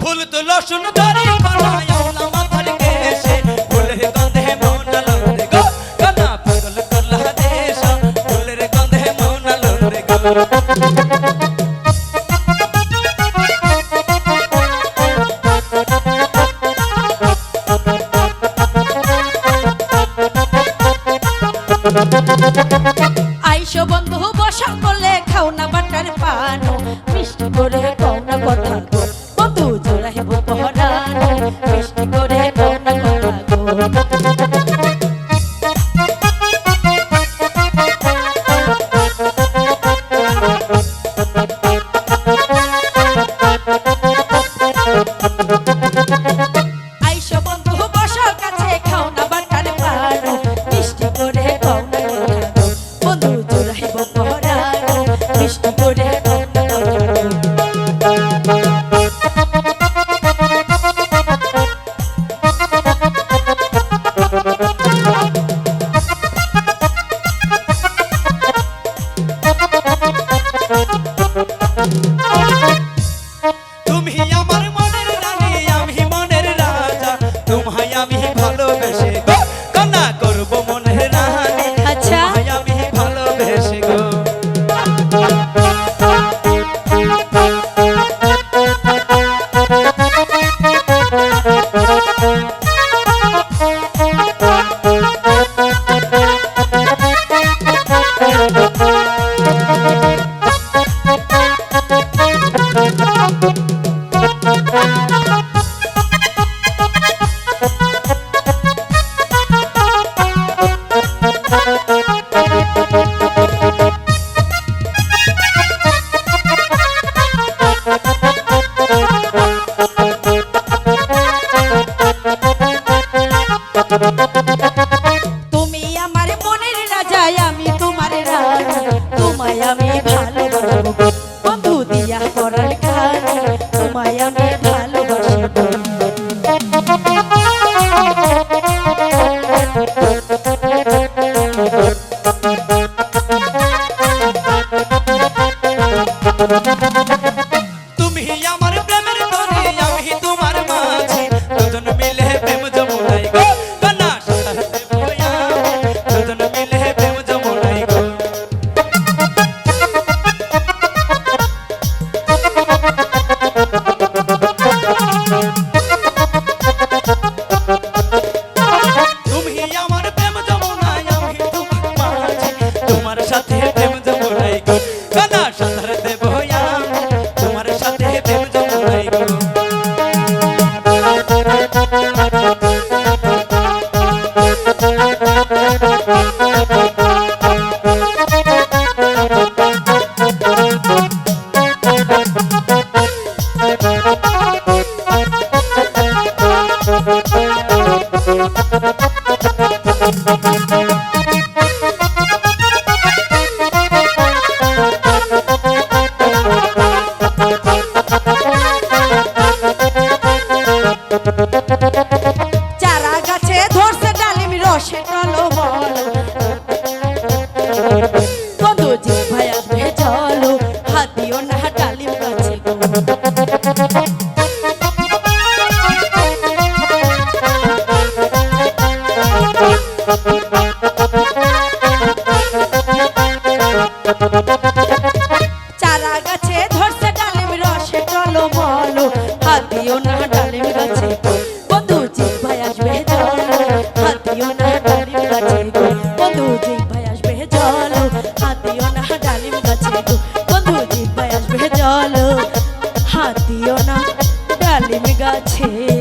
ফুল তো লসুন ধরে মাথার কেশে। ফুলের গন্ধে মন আলোরে গো। কানা পাগল করলা দেশ আইসো বন্ধু, বসা করলে খাও না বাটার পানো। মিষ্টি করে কথা। পহরানো মিষ্টি করে কও না তুমি আমার মনের রাজা আমি তোমার রাজা তোমায় আমি ভালোবাসবো বন্ধু দিয়া করার খানি তোমায় আমি ভালোবাসবো তুমি আমার সাথে প্রেম জমাই গো। কানা সাঁতার দেব তোমার সাথে প্রেম জমাই গো। চারা গাছে ধরছে ডালিম রসে টলমল বন্ধু, যে ভাই আসবে, চলো হাত দিও না, ডালিম গাছে চলো হাতিও না ডালিম গাছে।